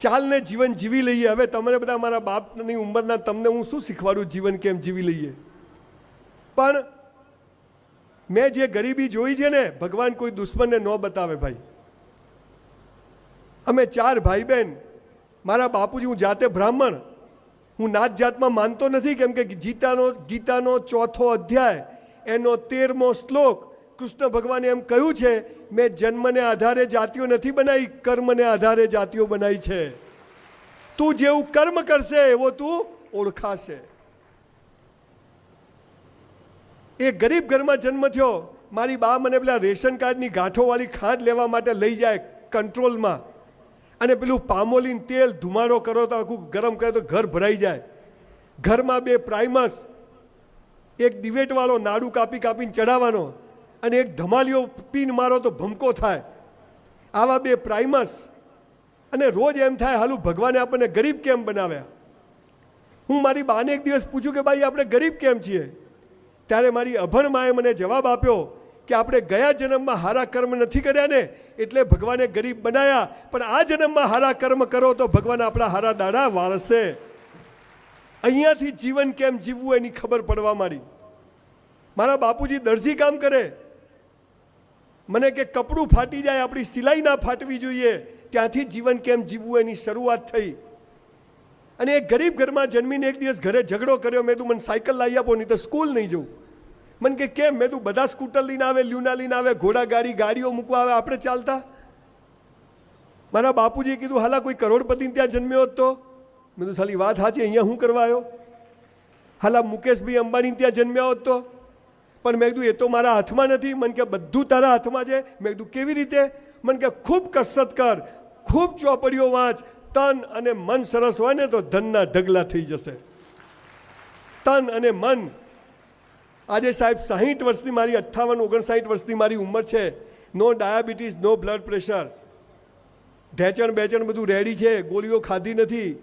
ચાલને જીવન જીવી લઈએ. હવે તમને બધા મારા બાપની ઉંમરના, તમને હું શું શીખવાડું જીવન કેમ જીવી લઈએ? પણ મેં જે ગરીબી જોઈ છે ને, ભગવાન કોઈ દુશ્મનને ન બતાવે ભાઈ. અમે ચાર ભાઈ બહેન મારા બાપુજી, હું જાતે બ્રાહ્મણ, હું નાત જાતમાં માનતો નથી કેમ કે ગીતાનો ગીતાનો ચોથો અધ્યાય, એનો તેરમો શ્લોક કૃષ્ણ ભગવાને એમ કહ્યું છે, મેં જન્મને આધારે જાતિઓ નથી બનાવી કર્મને આધારે જાતિઓ બનાવી છે. તું જેવું કર્મ કરશે, એવો તું ઓળખાશે. એ ગરીબ ઘરમાં જન્મ થયો. મારી બા મને પેલા રેશન કાર્ડની ગાંઠોવાળી ખાંડ લેવા માટે લઈ જાય કંટ્રોલમાં. અને પેલું પામોલીન તેલ ધુમાડો કરો તો આખું ગરમ કરે તો ઘર ભરાઈ જાય. ઘરમાં બે પ્રાઇમસ એક દિવેટવાળો નાડું કાપી કાપીને ચડાવવાનો અને એક ધમાલીઓ પીન મારો તો ભમકો થાય. આવા બે પ્રાઇમસ અને રોજ એમ થાય, હાલું, ભગવાને આપણને ગરીબ કેમ બનાવ્યા? હું મારી બાને એક દિવસ પૂછ્યું કે, ભાઈ, આપણે ગરીબ કેમ છીએ? ત્યારે મારી અભણ માએ મને જવાબ આપ્યો કે, આપણે ગયા જન્મમાં હારા કર્મ નથી કર્યા ને, એટલે ભગવાને ગરીબ બનાવ્યા પણ આ જન્મમાં હારા કર્મ કરો તો ભગવાન આપણા હારા દાડા વાળશે. અહીંયાથી જીવન કેમ જીવવું એની ખબર પડવા માંડી. મારા બાપુજી દરજી કામ કરે. મને કે કપડું ફાટી જાય, આપણી સિલાઈ ના ફાટવી જોઈએ. ત્યાંથી જીવન કેમ જીવવું એની શરૂઆત થઈ. અને એ ગરીબ ઘરમાં જન્મીને એક દિવસ ઘરે ઝઘડો કર્યો. મેં તું મને સાયકલ લાવી આપો, નહીં તો સ્કૂલ નહીં જવું મને કે, કેમ? મેં તું બધા સ્કૂટર લઈને આવે, લ્યુના લઈને આવે, ઘોડા ગાડી, ગાડીઓ મૂકવા આવે, આપણે ચાલતા. મારા બાપુજીએ કીધું, હાલા, કોઈ કરોડપતિને ત્યાં જન્મ્યો હતો મેં તો ખાલી વાત સાચી, અહીંયા હું કરવા આવ્યો? હાલા, મુકેશભાઈ અંબાણી ત્યાં જન્મ્યો હોત પણ મેં કીધું, એ તો મારા હાથમાં નથી. મને કે, બધું તારા હાથમાં છે. મેં કીધું, કેવી રીતે? મને કે, ખૂબ કસરત કર, ખૂબ ચોપડીઓ વાંચ, તન અને મન સરસ હોય ને તો ધનના ઢગલા થઈ જશે. તન અને મન. આજે સાહેબ સાહીઠ વર્ષની મારી, અઠ્ઠાવન ઓગણસાઠ વર્ષની મારી ઉંમર છે. No diabetes, no blood pressure. ઢેચણ, બેચણ બધું રેડી છે, ગોળીઓ ખાધી નથી.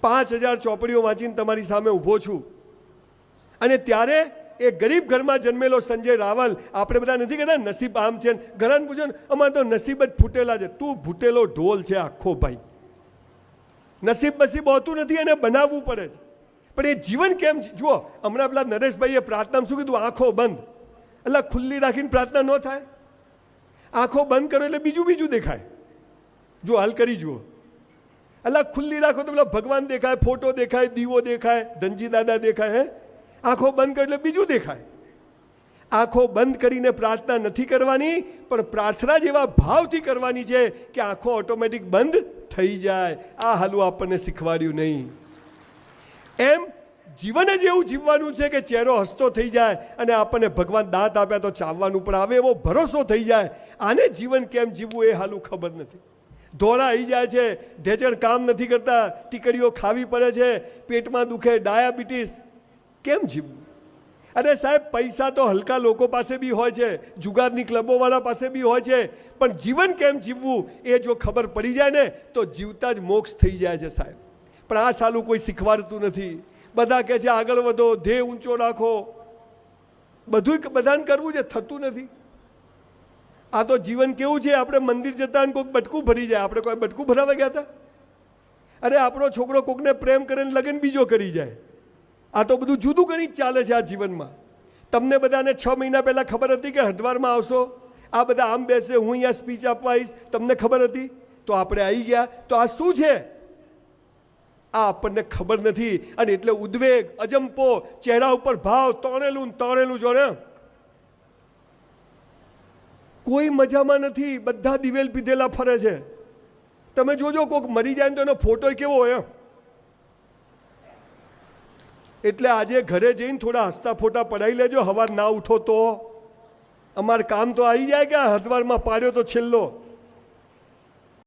પાંચ હજાર ચોપડીઓ વાંચીને તમારી સામે ઊભો છું. અને ત્યારે એ ગરીબ ઘરમાં જન્મેલો સંજય રાવલ, આપણે બધા નથી કહેતા, નસીબ આમ છે ઘરાને પૂછો ને, અમારે તો નસીબ જ ફૂટેલા છે. તું ફૂટેલો ઢોલ છે આખો ભાઈ. નસીબ બસીબ હોતું નથી, એને બનાવવું પડે છે. પણ એ જીવન કેમ જુઓ, હમણાં પેલા નરેશભાઈએ પ્રાર્થનામાં શું કીધું? આંખો બંધ. એટલે ખુલ્લી રાખીને પ્રાર્થના ન થાય. આંખો બંધ કરો એટલે બીજું બીજું દેખાય. જો હાલ કરી જુઓ. એટલે ખુલ્લી રાખો તો પેલા ભગવાન દેખાય, ફોટો દેખાય, દીવો દેખાય, ધનજી દાદા દેખાય, હે? આંખો બંધ કરો એટલે બીજું દેખાય. આંખો બંધ કરીને પ્રાર્થના નથી કરવાની, પણ પ્રાર્થના જેવા ભાવથી કરવાની છે કે આંખો ઓટોમેટિક બંધ થઈ જાય. આ હાલું આપણને શીખવાડ્યું નહીં. એમ જીવન જ એવું જીવવાનું છે કે ચહેરો હસતો થઈ જાય અને આપણને ભગવાન દાંત આપ્યા તો ચાવવાનું પણ આવે એવો ભરોસો થઈ જાય. આને જીવન કેમ જીવવું એ હાલું ખબર નથી. ધોળા આવી જાય છે ઢેચણ કામ નથી કરતા, ટીકડીઓ ખાવી પડે છે, પેટમાં દુખે, ડાયાબિટીસ કેમ જીવવું અરે સાહેબ, પૈસા તો હલકા લોકો પાસે બી હોય છે, જુગારની ક્લબોવાળા પાસે બી હોય છે, પણ જીવન કેમ જીવવું? એ જો ખબર પડી જાય ને, તો જીવતા જ મોક્ષ થઈ જાય છે સાહેબ. પણ આ સાલું કોઈ શીખવાડતું નથી. બધા કહે છે, આગળ વધો, ધ્યેય ઊંચો રાખો. બધું બધાને કરવું છે, થતું નથી. આ તો જીવન કેવું છે, આપણે મંદિર જતા કોઈક બટકું ભરી જાય. આપણે કોઈ બટકું ભરાવા ગયા હતા અરે આપણો છોકરો કોકને પ્રેમ કરીને લગ્ન બીજો કરી જાય. આ તો બધું જુદું જ ચાલે છે આ જીવનમાં. તમને બધાને છ મહિના પહેલાં ખબર હતી કે હરિદ્વારમાં આવશો? આ બધા આમ બેસે, હું અહીંયા સ્પીચ આપવા તમને ખબર હતી? તો આપણે આવી ગયા. તો આ શું છે? આ આપણને ખબર નથી. અને એટલે ઉદ્વેગ, અજંપો, ચહેરા ઉપર ભાવ, તોણેલું તોણેલું ને કોઈ મજામાં નથી. બધા દિવેલ પીધેલા ફરે છે. તમે જોજો કોઈક મરી જાય તો એનો ફોટો કેવો હોય? એટલે આજે ઘરે જઈને થોડા હસતા ફોટા પડાવી લેજો, હવાર ના ઉઠો તો. અમાર કામ તો આવી જાય કે હરદ્વારમાં પાડ્યો તો છેલ્લો.